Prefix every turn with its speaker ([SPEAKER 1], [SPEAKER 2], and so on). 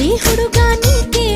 [SPEAKER 1] దేవుడుగా నీకే